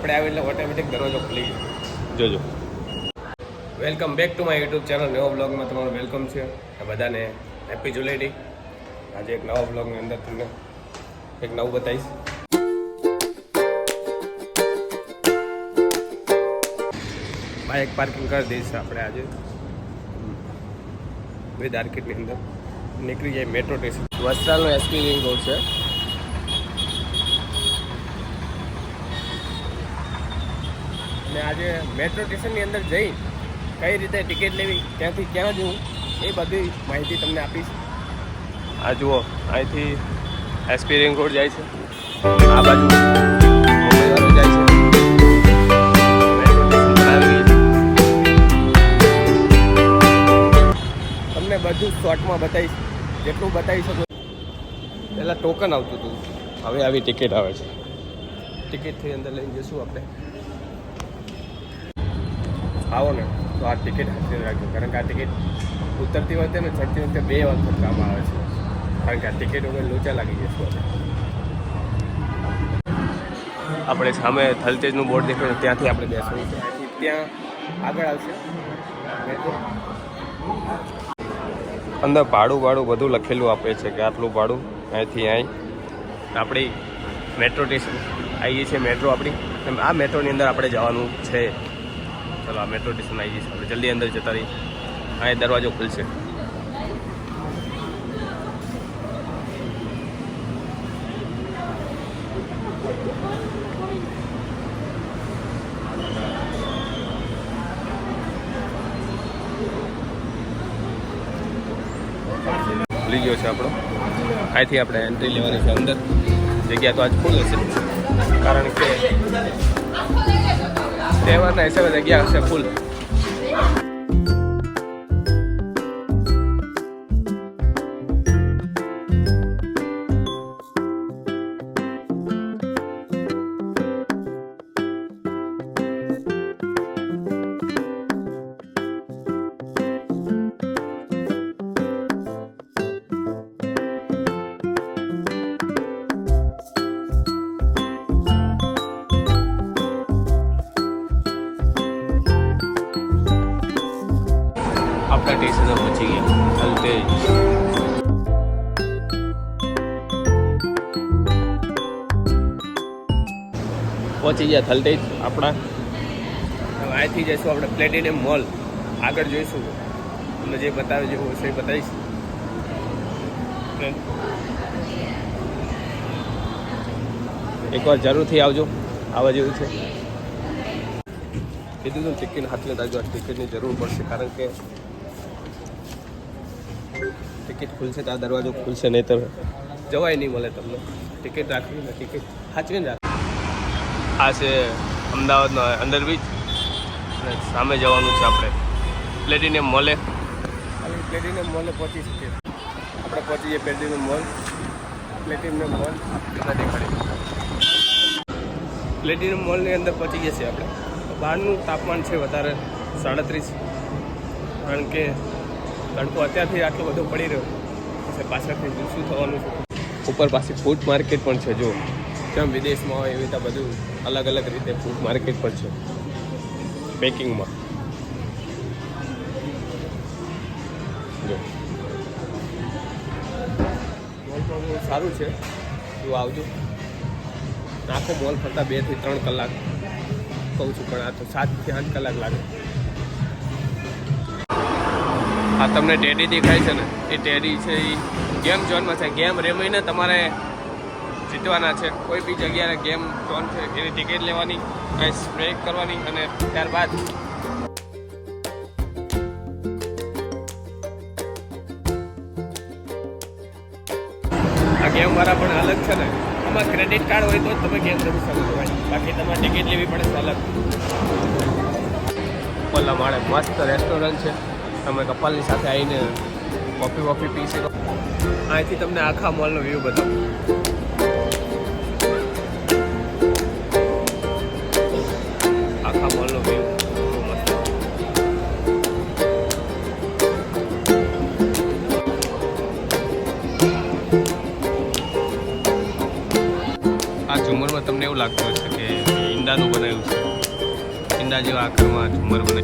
આપણે આવી એટલે ઓટોમેટિક દરવાજો ખુલી જોજો. Welcome back to my YouTube channel નવો બ્લોગમાં તમારું વેલકમ છે. આ બધાને હેપી જુલેટી આજે એક નવા બ્લોગની અંદર તમને એક નવું બતાવીશ. બાઇક પાર્કિંગ કરી દઈશ આપણે આજે. વેદ આર્કિટની અંદર નીકળી જાય મેટ્રો સ્ટેશન વસ્ત્રાલનો એસપી રિંગ રોડ છે. અને આજે મેટ્રો સ્ટેશનની અંદર જઈ કઈ રીતે ટિકિટ લેવી ત્યાંથી ક્યાં જવું એ બધી માહિતી તમને આપીશ. આ જુઓ અહીંથી એસપી રિંગ રોડ જાય છે. આ બાજુ જાય છે. તમને બધું શોર્ટમાં બતાવીશ જેટલું બતાવી શકું. પહેલાં ટોકન આવતું હતું. હવે આવી ટિકિટ આવે છે. ટિકિટથી અંદર લઈને જઈશું આપણે. આવો ને, તો આ ટિકિટ હાથે રાખજો. કારણ કે આ ટિકિટ ઉતરતી વખતે ને ચડતી વખતે બે વખત કામ આવે છે. કારણ કે આ ટિકિટ વગર લોચા લાગી જશે આપણે સામે થલતેજનું બોર્ડ દેખાય ત્યાંથી આપણે બેસવું છે. ત્યાં આગળ આવશે. અંદર ભાડું ભાડું બધું લખેલું આપે છે કે આટલું ભાડું અહીંથી અહીં. આપણી મેટ્રો સ્ટેશન આવી છે, મેટ્રો આપણી. આ મેટ્રોની અંદર આપણે જવાનું છે. ચલો, આ મેટ્રો સ્ટેશન આવી જઈશું આપણે જલ્દી અંદર જતા રહી એ દરવાજો ખુલશે. ખુલી ગયો છે આપણો. અહીંથી આપણે એન્ટ્રી લેવાની છે અંદર. જગ્યા તો આજ ફૂલ હશે કારણ કે તહેવારના હિસાબે જગ્યા હશે ફૂલ સ્ટેશને પહોંચી ગયા. હલતેજ પહોંચી ગયા થલતેજ આપણા. અહીંથી જઈશું આપણે પ્લેટિનિયમ મોલ. આગળ જોઈશું. તમને જે બતાવે જેવું હશે એ બતાવીશ. એકવાર જરૂરથી આવજો. આવવા જેવું છે. કીધું હતું ટિકિટ હાથને આ ટિકિટની જરૂર પડશે, કારણ કે ટિકિટ ખુલશે તો આ દરવાજો ખુલશે નહીં તો જવાય નહીં મળે તમને. ટિકિટ રાખવી ને ટિકિટ સાચવીને રાખ આ છે અમદાવાદનો અંડર બીચ અને સામે જવાનું છે આપણે. Platinum Moll. પ્લેટિનિયમ મોલે પહોંચી શકીએ. આપણે પહોંચી જઈએ પ્લેટિનિયમ મોલ. Platinum mall. આપણે દેખાડી. પ્લેટિનિયમ મોલની અંદર પહોંચી જશે આપણે. બહારનું તાપમાન છે વધારે સાડત્રીસ. કારણ કે તડકો અત્યારથી આટલો બધો પડી રહ્યો પછી પાછળથી શું થવાનું છે? ઉપર પાસે ફૂડ માર્કેટ પણ છે, જો. જેમ વિદેશમાં હોય એવી રીતે બધું અલગ અલગ રીતે ફૂડ માર્કેટ પણ છે. પેકિંગમાં જો. સારું છે. તું આવજો. આખો મોલ ફરતા બેથી ત્રણ કલાક. કહું છું પણ આ તો સાતથી આઠ કલાક લાગે. આ તમને ટેડી દેખાય છે ને, એ ટેડી છે એ ગેમ ઝોનમાં છે. ગેમ રમીને તમારે જીતવાના છે. કોઈ બી જગ્યાએ ગેમ ઝોન છે, એની ટિકિટ લેવાની અહીં સ્પ્રે કરવાની અને ત્યારબાદ આ ગેમ વાળા પણ અલગ છે ને. આમાં ક્રેડિટ કાર્ડ હોય તો તમે ગેમ રમી શકો છો ભાઈ. બાકી તમારે ટિકિટ લેવી પડે છે અલગ. પલ્લા માળે મસ્ત રેસ્ટોરન્ટ છે. તમે કપાલની સાથે આવીને કોફી વોફી પી શકો અહીંથી તમને આખા મોલનો વ્યૂ બતાવું. આખા મોલનો વ્યૂ આ ઝુમરમાં તમને એવું લાગતું હશે કે ઈંડાનું બનાવ્યું છે. ઈંડા જેવા આકારમાં ઝુમર બને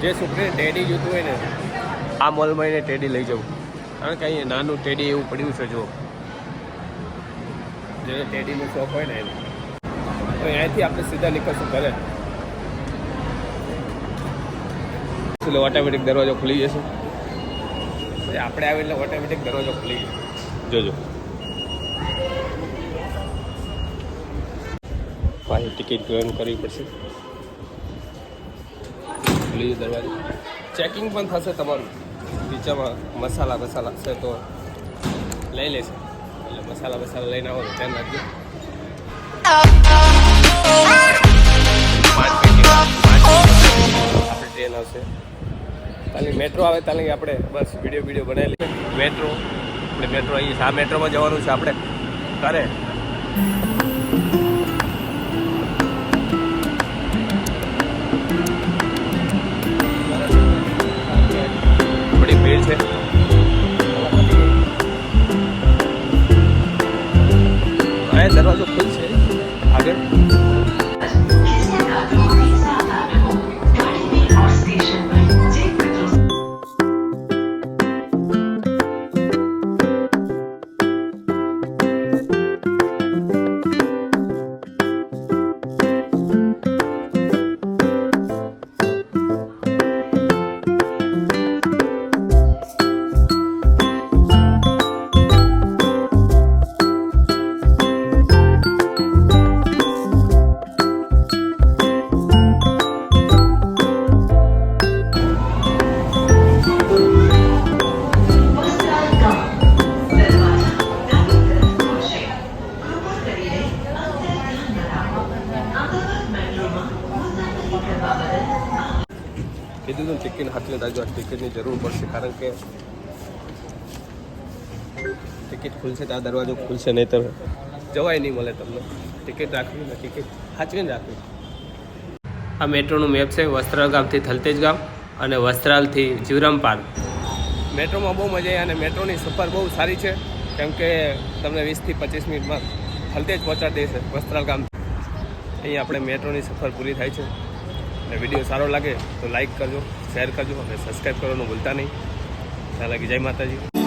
જે છોકરીને ટેડી જોતું હોય ને, આ મોલમાં એને ટેડી લઈ જવું. કારણ કે અહીંયા નાનું ટેડી એવું પડ્યું છે, જો. જેને ટેડીનો શોખ હોય ને એને. તો અહીંયાથી આપણે સીધા નીકળશું ઘરે. ઓટોમેટિક દરવાજો ખુલી જશે? આપણે આવી એટલે ઓટોમેટિક દરવાજો ખુલી જશે. જોજો. પાછી ટિકિટ જોઈન કરવી પડશે. ખુલી જશે દરવાજો. ચેકિંગ પણ થશે તમારું. નીચેમાં મસાલા બસાલા છે તો લઈ લેશે. એટલે મસાલા મસાલા લઈને આવો, ધ્યાન રાખજો. ટ્રેન આવશે. તાલી મેટ્રો આવે તાલી આપણે બસ વીડિયો વીડિયો બનાવી મેટ્રો આપણે મેટ્રો આવીએ આ મેટ્રોમાં જવાનું છે આપણે. કરે ટિકિટ હાથે રાખજો આ ટિકિટની જરૂર પડશે, કારણ કે ટિકિટ ખુલશે તો આ દરવાજો ખુલશે નહીં તો જવાય નહીં મળે તમને. ટિકિટ રાખવી ને ટિકિટ સાચવીને રાખવી આ મેટ્રોનું મેપ છે વસ્ત્રાલ ગામથી થલતેજ ગામ અને વસ્ત્રાલથી જીવરામ પાર્ક. મેટ્રોમાં બહુ મજા આવી અને મેટ્રોની સફર બહુ સારી છે, કેમ કે તમને વીસથી પચીસ મિનિટમાં થલતેજ પહોંચાડી દેશે વસ્ત્રાલ ગામ અહીં આપણે મેટ્રોની સફર પૂરી થાય છે. અને વીડિયો સારો લાગે તો લાઈક કરજો, શેર કરજો અને સબસ્ક્રાઈબ કરવાનું ભૂલતા નહીં. ત્યાં લાગી જય માતાજી.